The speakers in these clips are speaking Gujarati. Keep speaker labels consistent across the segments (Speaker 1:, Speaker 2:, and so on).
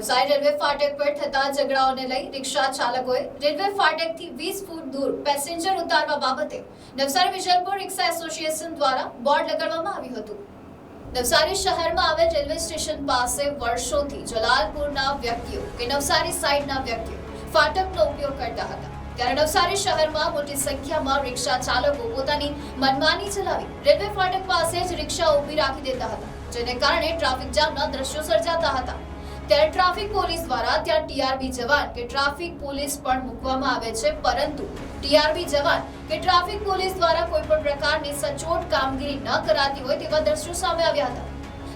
Speaker 1: નવસારી રેલવે ફાટક પર થતા ઝઘડાઓને લઈ રિક્ષા ચાલકોએ રેલવે ફાટકથી વીસ ફૂટ દૂર પેસેન્જર ઉતારવા બાબતે નવસારી વિજલપુર રિક્ષા એસોસિએશન દ્વારા બોર્ડ લગાડવામાં આવ્યું હતું. નવસારી શહેરમાં આવેલ રેલવે સ્ટેશન પાસે વર્ષોથી જલાલપુરના વ્યક્તિઓ કે નવસારી સાઈડના વ્યક્તિઓ ફાટકનો ઉપયોગ કરતા હતા. ત્યારે નવસારી શહેરમાં મોટી સંખ્યામાં રિક્ષા ચાલકો પોતાની મનમાની ચલાવી રેલવે ફાટક પાસે જ રિક્ષા ઊભી રાખી દેતા હતા, જેને કારણે ટ્રાફિક જામના દ્રશ્યો સર્જાતા હતા. ત્યારે ટ્રાફિક પોલીસ દ્વારા ત્યાં ટીઆરબી જવાન કે ટ્રાફિક પોલીસ પણ મૂકવામાં આવે છે, પરંતુ ટીઆરબી જવાન કે ટ્રાફિક પોલીસ દ્વારા કોઈ પણ પ્રકારની સચોટ કામગીરી ન કરાતી હોય તેવા દ્રશ્યો સામે આવ્યા હતા.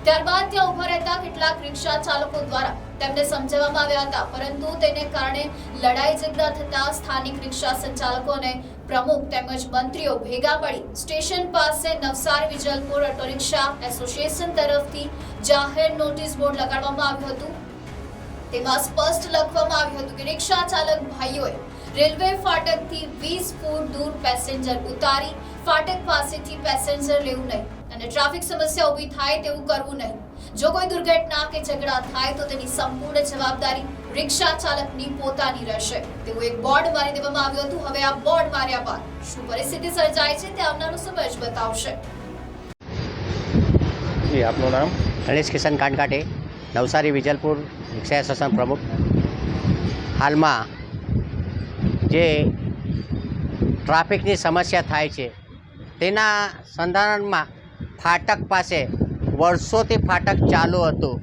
Speaker 1: ત્યારબાદ ત્યાં ઊભા રહેતા કેટલાક રિક્ષા ચાલકો દ્વારા તેમને સમજાવવામાં આવ્યા હતા, પરંતુ તેને કારણે લડાઈ ઝઘડા થતા સ્થાનિક રિક્ષા સંચાલકો અને પ્રમુખ તેમજ મંત્રીઓ ભેગા પડી સ્ટેશન પાસે Navsari Vijalpur auto rickshaw association તરફથી જાહેર નોટિસ બોર્ડ લગાડવામાં આવ્યું હતું. તેમાં સ્પષ્ટ લખવામાં આવ્યું હતું કે રિક્ષા ચાલક ભાઈઓએ રેલવે ફાટકથી વીસ ફૂટ દૂર પેસેન્જર ઉતારી ફાટક પાસેથી પેસેન્જર લેવું નહીં અને ટ્રાફિક સમસ્યા ઊભી થાય તેવું કરવું નહીં. જો કોઈ દુર્ઘટના કે ઝઘડા થાય તો તેની સંપૂર્ણ જવાબદારી રિક્ષા ચાલકની પોતાની રહેશે. તેવું એક બોર્ડ મારી દેવામાં આવ્યું હતું. હવે આ બોર્ડ માર્યા બાદ શું પરિસ્થિતિ સર્જાય છે તે આવનારો સમય જ બતાવશે.
Speaker 2: આપનું નામ?
Speaker 3: ગણેશ કિશન કાનકાટે નવસારી વિજલપુર રિક્ષા એસોસિએશન પ્રમુખ. હાલમાં જે ટ્રાફિકની સમસ્યા થાય છે, તેના સંધારણમાં ફાટક પાસે વર્ષોથી ફાટક ચાલુ હતું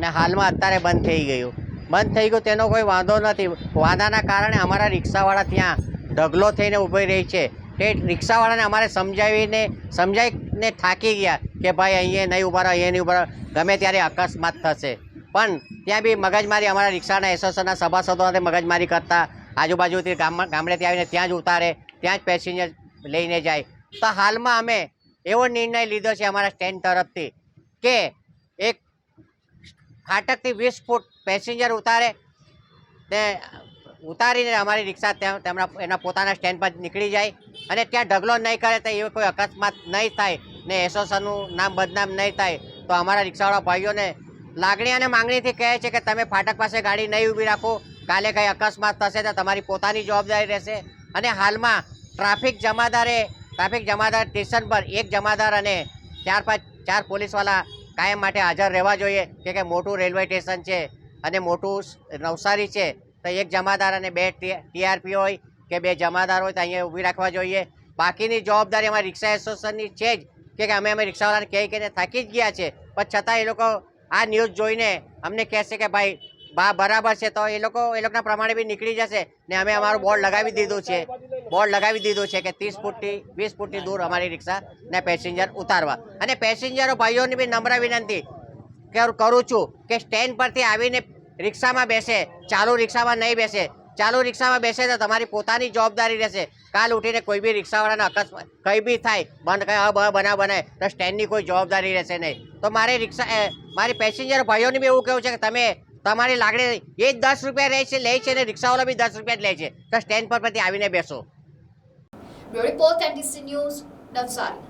Speaker 3: ને હાલમાં અત્યારે બંધ થઈ ગયું. બંધ થઈ ગયું તેનો કોઈ વાંધો નથી. વાંધાના કારણે અમારા રિક્ષાવાળા ત્યાં ઢગલો થઈને ઊભી રહી છે. તે રિક્ષાવાળાને અમારે સમજાવીને સમજાવીને થાકી ગયા કે ભાઈ અહીંયા નહીં ઊભા રહો, અહીંયા નહીં ઊભા ગમે ત્યારે અકસ્માત થશે. પણ ત્યાં બી મગજમારી અમારા રિક્ષાના એસોસિએશનના સભાસદો સાથે મગજમારી કરતા. આજુબાજુથી ગામડેથી આવીને ત્યાં જ ઉતારે, ત્યાં જ પેસેન્જર લઈને જાય. તો હાલમાં અમે એવો નિર્ણય લીધો છે અમારા સ્ટેન્ડ તરફથી કે એક ફાટકથી વીસ ફૂટ પેસેન્જર ઉતારે તે ઉતારીને અમારી રિક્ષા તેમના એના પોતાના સ્ટેન્ડ પર નીકળી જાય અને ત્યાં ઢગલો નહીં કરે તો એવો કોઈ અકસ્માત નહીં થાય ને એસોસિએશનનું નામ બદનામ નહીં થાય તો અમારા રિક્ષાવાળા ભાઈઓને લાગણી અને માંગણીથી કહે છે કે તમે ફાટક પાસે ગાડી નહીં ઊભી રાખો. કાલે કંઈ અકસ્માત થશે તો તમારી પોતાની જવાબદારી રહેશે. અને હાલમાં ટ્રાફિક જમાદારે, ટ્રાફિક જમાદાર સ્ટેશન પર એક જમાદાર અને ચાર પાંચ, ચાર પોલીસવાળા કાયમ માટે હાજર રહેવા જોઈએ કે કે મોટું રેલવે સ્ટેશન છે અને મોટું નવસારી છે. તો એક જમાદાર અને બે ટીઆરપી હોય કે બે જમાદાર હોય તો અહીંયા ઊભી રાખવા જોઈએ. બાકીની જવાબદારી અમારી રિક્ષા એસોસિએશનની છે જ કે અમે અમે રિક્ષાવાળાને કહી કહીને થાકી જ ગયા છે. પણ છતાં એ લોકો આ ન્યૂઝ જોઈને અમને કહેશે કે ભાઈ, બા, બરાબર છે. તો એ લોકો, એ લોકોના પ્રમાણે બી નીકળી જશે ને અમે અમારું બોર્ડ લગાવી દીધું છે. બોર્ડ લગાવી દીધું છે કે ત્રીસ ફૂટથી, વીસ ફૂટથી દૂર અમારી રિક્ષા ને પેસેન્જર ઉતારવા. અને પેસેન્જરો ભાઈઓની બી નમ્ર વિનંતી કર- છું કે સ્ટેન્ડ પરથી આવીને રિક્ષામાં બેસે. ચાલુ રિક્ષામાં નહીં બેસે. ચાલુ રિક્ષામાં બેસે તો તમારી પોતાની જવાબદારી રહેશે. કાલ ઉઠીને કોઈ બી રિક્ષાવાળાને અકસ્માત, કંઈ બી થાય, બંધ, કંઈ બનાવ બનાય તો સ્ટેન્ડની કોઈ જવાબદારી રહેશે નહીં. તો મારે રિક્ષા મારી પેસેન્જર ભાઈઓને બી એવું કહેવું છે કે તમે તમારી લાગણી એ જ દસ રૂપિયા રહે છે, લે છે અને રિક્ષાવાળા બી દસ રૂપિયા જ લે છે. તો સ્ટેન્ડ પર પરથી આવીને બેસો.
Speaker 1: Report news, Navsari.